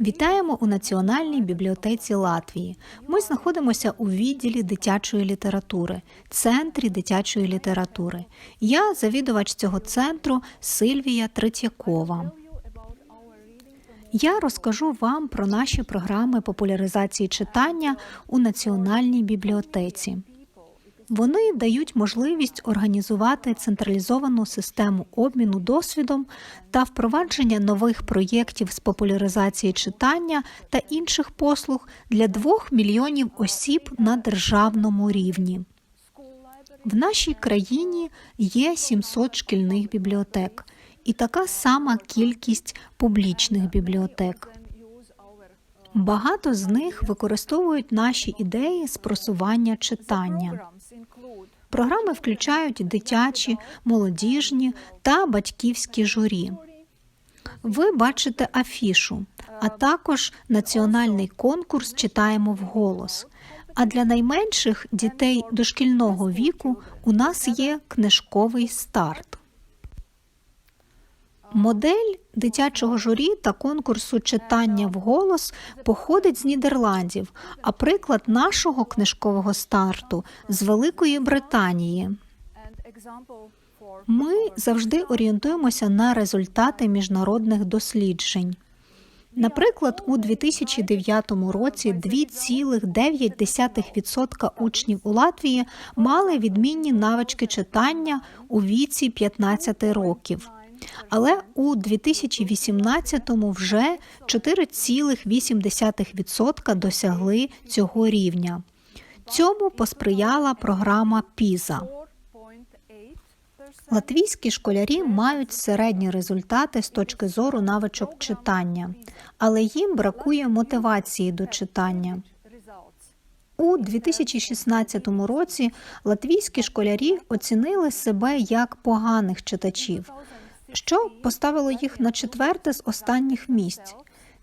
Вітаємо у Національній бібліотеці Латвії. Ми знаходимося у відділі дитячої літератури, центрі дитячої літератури. Я завідувач цього центру Сильвія Третьякова. Я розкажу вам про наші програми популяризації читання у Національній бібліотеці. Вони дають можливість організувати централізовану систему обміну досвідом та впровадження нових проєктів з популяризації читання та інших послуг для двох мільйонів осіб на державному рівні. В нашій країні є 700 шкільних бібліотек і така сама кількість публічних бібліотек. Багато з них використовують наші ідеї з просування читання. Програми включають дитячі, молодіжні та батьківські журі. Ви бачите афішу, а також національний конкурс Читаємо вголос. А для найменших дітей дошкільного віку у нас є книжковий старт. Модель дитячого журі та конкурсу читання вголос походить з Нідерландів, а приклад нашого книжкового старту з Великої Британії. Ми завжди орієнтуємося на результати міжнародних досліджень. Наприклад, у 2009 році 2,9% учнів у Латвії мали відмінні навички читання у віці 15 років. Але у 2018-му вже 4,8% досягли цього рівня. Цьому посприяла програма ПІЗа. Латвійські школярі мають середні результати з точки зору навичок читання, але їм бракує мотивації до читання. У 2016 році латвійські школярі оцінили себе як поганих читачів, що поставило їх на четверте з останніх місць.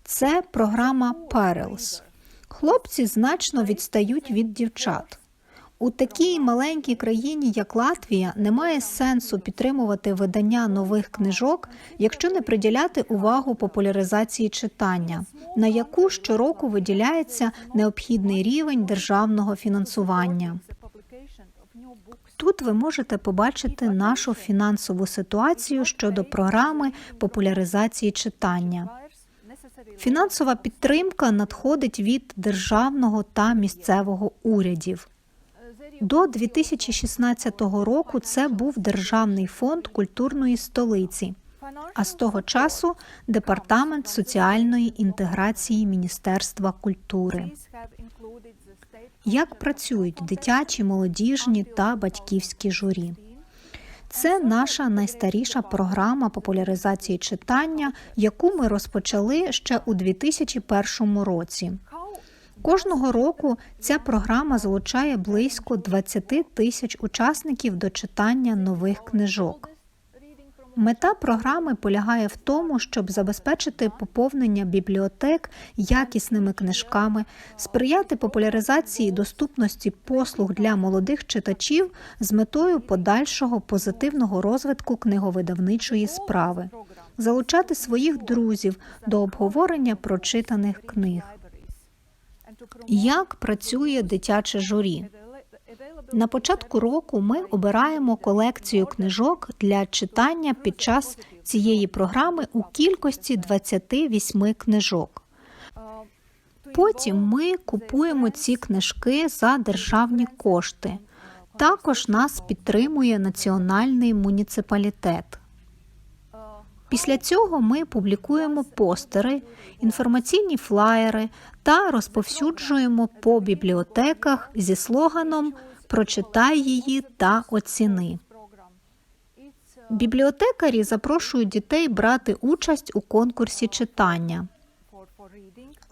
Це програма Perils. Хлопці значно відстають від дівчат. У такій маленькій країні, як Латвія, немає сенсу підтримувати видання нових книжок, якщо не приділяти увагу популяризації читання, на яку щороку виділяється необхідний рівень державного фінансування. Тут ви можете побачити нашу фінансову ситуацію щодо програми популяризації читання. Фінансова підтримка надходить від державного та місцевого урядів. До 2016 року це був Державний фонд культурної столиці, а з того часу Департамент соціальної інтеграції Міністерства культури. Як працюють дитячі, молодіжні та батьківські журі? Це наша найстаріша програма популяризації читання, яку ми розпочали ще у 2001 році. Кожного року ця програма залучає близько 20 тисяч учасників до читання нових книжок. Мета програми полягає в тому, щоб забезпечити поповнення бібліотек якісними книжками, сприяти популяризації доступності послуг для молодих читачів з метою подальшого позитивного розвитку книговидавничої справи, залучати своїх друзів до обговорення прочитаних книг. Як працює дитяче журі? На початку року ми обираємо колекцію книжок для читання під час цієї програми у кількості 28 книжок. Потім ми купуємо ці книжки за державні кошти. Також нас підтримує національний муніципалітет. Після цього ми публікуємо постери, інформаційні флаєри та розповсюджуємо по бібліотеках зі слоганом Прочитай її та оціни. Бібліотекарі запрошують дітей брати участь у конкурсі читання.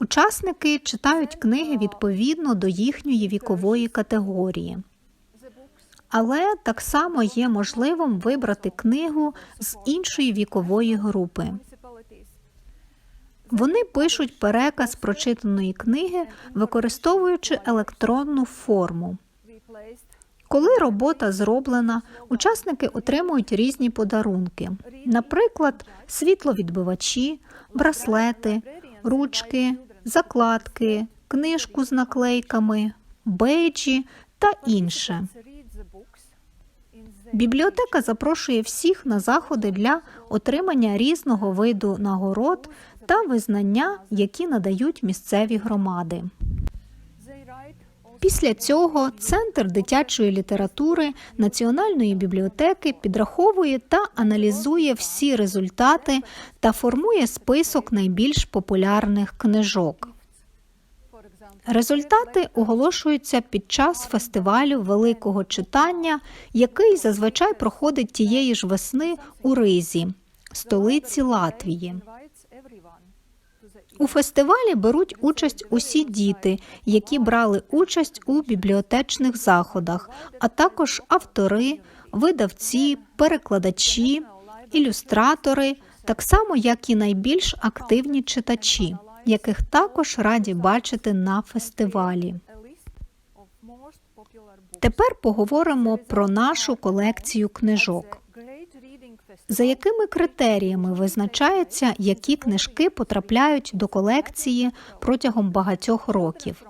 Учасники читають книги відповідно до їхньої вікової категорії. Але так само є можливим вибрати книгу з іншої вікової групи. Вони пишуть переказ прочитаної книги, використовуючи електронну форму. Коли робота зроблена, учасники отримують різні подарунки, наприклад, світловідбивачі, браслети, ручки, закладки, книжку з наклейками, бейджі та інше. Бібліотека запрошує всіх на заходи для отримання різного виду нагород та визнання, які надають місцеві громади. Після цього Центр дитячої літератури Національної бібліотеки підраховує та аналізує всі результати та формує список найбільш популярних книжок. Результати оголошуються під час фестивалю великого читання, який зазвичай проходить тієї ж весни у Ризі, столиці Латвії. У фестивалі беруть участь усі діти, які брали участь у бібліотечних заходах, а також автори, видавці, перекладачі, ілюстратори, так само як і найбільш активні читачі, яких також раді бачити на фестивалі. Тепер поговоримо про нашу колекцію книжок. За якими критеріями визначається, які книжки потрапляють до колекції протягом багатьох років?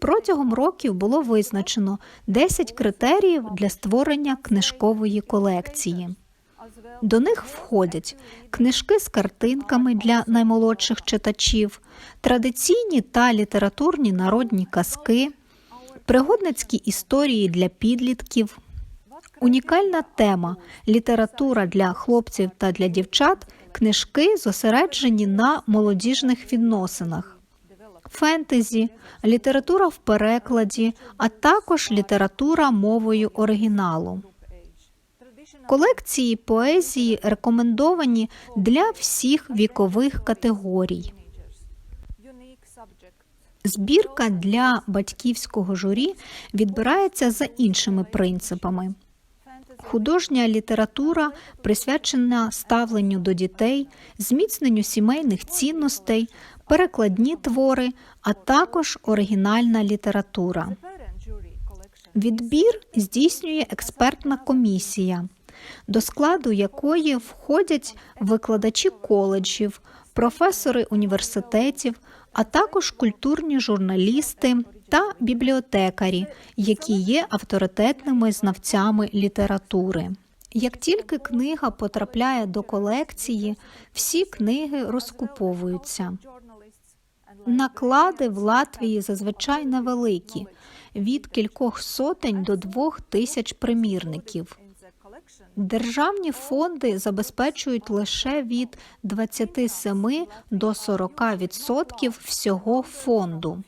Протягом років було визначено 10 критеріїв для створення книжкової колекції. До них входять книжки з картинками для наймолодших читачів, традиційні та літературні народні казки, пригодницькі історії для підлітків, унікальна тема література для хлопців та для дівчат, книжки зосереджені на молодіжних відносинах, фентезі, література в перекладі, а також література мовою оригіналу. Колекції поезії рекомендовані для всіх вікових категорій. Збірка для батьківського журі відбирається за іншими принципами. Художня література присвячена ставленню до дітей, зміцненню сімейних цінностей, перекладні твори, а також оригінальна література. Відбір здійснює експертна комісія, до складу якої входять викладачі коледжів, професори університетів, а також культурні журналісти та бібліотекарі, які є авторитетними знавцями літератури. Як тільки книга потрапляє до колекції, всі книги розкуповуються. Наклади в Латвії зазвичай невеликі від кількох сотень до двох тисяч примірників. Державні фонди забезпечують лише від 27 до 40 відсотків всього фонду.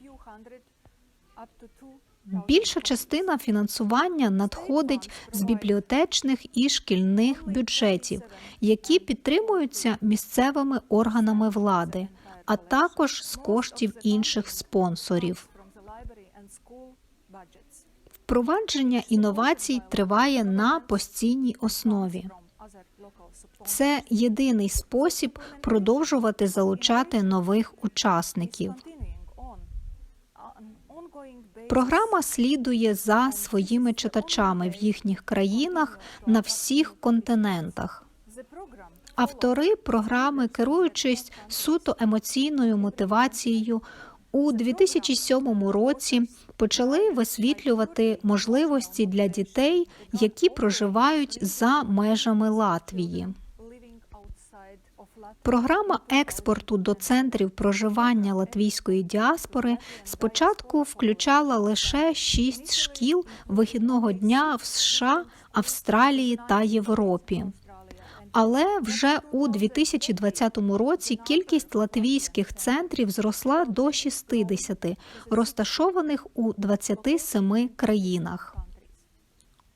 Більша частина фінансування надходить з бібліотечних і шкільних бюджетів, які підтримуються місцевими органами влади, а також з коштів інших спонсорів. Впровадження інновацій триває на постійній основі. Це єдиний спосіб продовжувати залучати нових учасників. Програма слідує за своїми читачами в їхніх країнах на всіх континентах. Автори програми, керуючись суто емоційною мотивацією, у 2007 році почали висвітлювати можливості для дітей, які проживають за межами Латвії. Програма експорту до центрів проживання латвійської діаспори спочатку включала лише шість шкіл вихідного дня в США, Австралії та Європі. Але вже у 2020 році кількість латвійських центрів зросла до 60, розташованих у 27 країнах.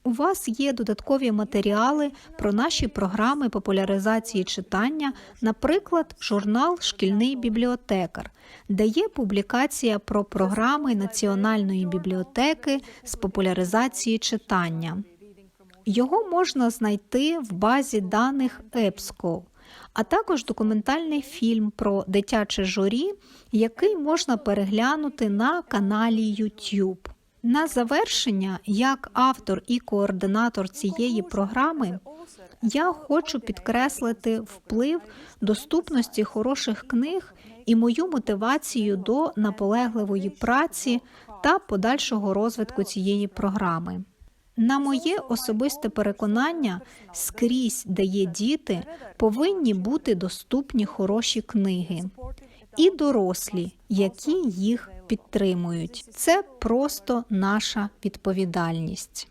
У вас є додаткові матеріали про наші програми популяризації читання, наприклад, журнал Шкільний бібліотекар, де є публікація про програми Національної бібліотеки з популяризації читання. Його можна знайти в базі даних EBSCO, а також документальний фільм про дитяче журі, який можна переглянути на каналі YouTube. На завершення, як автор і координатор цієї програми, я хочу підкреслити вплив доступності хороших книг і мою мотивацію до наполегливої праці та подальшого розвитку цієї програми. На моє особисте переконання, скрізь, де є діти, повинні бути доступні хороші книги і дорослі, які їх підтримують. Це просто наша відповідальність.